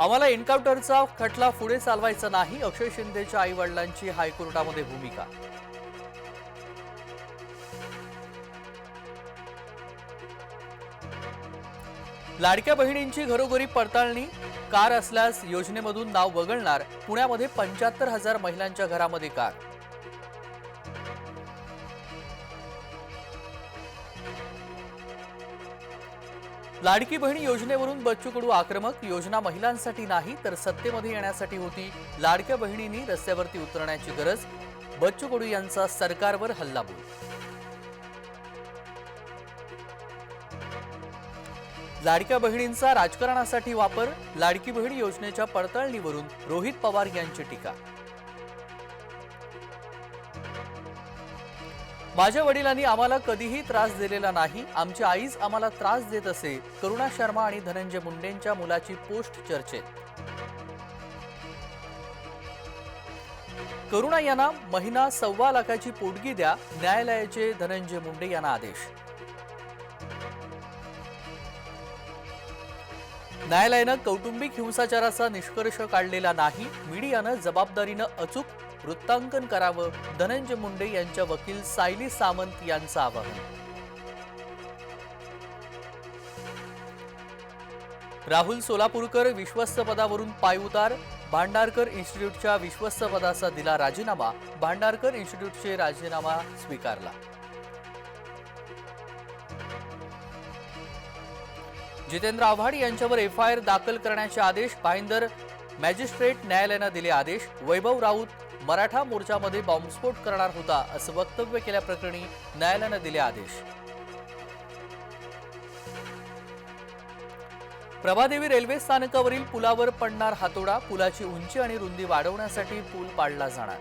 आम्हाला एन्काउंटरचा खटला पुढे चालवायचा नाही अक्षय शिंदेच्या आई वडिलांची हायकोर्टामध्ये भूमिका. लाडक्या बहिणींची घरोघरी पडताळणी कार असल्यास योजनेमधून नाव वगळणार पुण्यामध्ये पंच्याहत्तर हजार महिलांच्या घरामध्ये कार. लाडकी बहिणी योजनेवरून बच्चू कडू आक्रमक योजना महिलांसाठी नाही तर सत्तेमध्ये येण्यासाठी होती. लाडक्या बहिणींनी रस्त्यावरती उतरण्याची गरज बच्चू कडू यांचा सरकारवर हल्लाबोल. लाडक्या बहिणींचा राजकारणासाठी वापर लाडकी बहीण योजनेच्या पडताळणीवरून रोहित पवार यांची टीका. माझ्या वडिलांनी आम्हाला कधीही त्रास दिलेला नाही. आमची आईच आम्हाला त्रास देत असे. करुणा शर्मा आणि धनंजय मुंडेंच्या मुलाची पोस्ट चर्चेत. करुणा यांना महिना सव्वा लाखाची पोटगी द्या न्यायालयाचे धनंजय मुंडे यांना आदेश. न्यायालयानं कौटुंबिक हिंसाचाराचा निष्कर्ष काढलेला नाही. मीडियानं जबाबदारीनं अचूक वृत्तांकन करावं. धनंजय मुंडे यांच्या वकील सायली सामंत यांचं आवाहन. राहुल सोलापूरकर विश्वस्त पदावरून पायउतार भांडारकर इन्स्टिट्यूटच्या विश्वस्त पदाचा दिला राजीनामा. भांडारकर इन्स्टिट्यूटचे राजीनामा स्वीकारला. जितेंद्र आव्हाड यांच्यावर एफ आय आर दाखल करण्याचे आदेश. भाईंदर मॅजिस्ट्रेट न्यायालयानं दिले आदेश. वैभव राऊत मराठा मोर्चामध्ये बॉम्बस्फोट करणार होता असं वक्तव्य केल्याप्रकरणी न्यायालयानं दिले आदेश. प्रभादेवी रेल्वे स्थानकावरील पुलावर पडणार हातोडा. पुलाची उंची आणि रुंदी वाढवण्यासाठी पूल पाडला जाणार.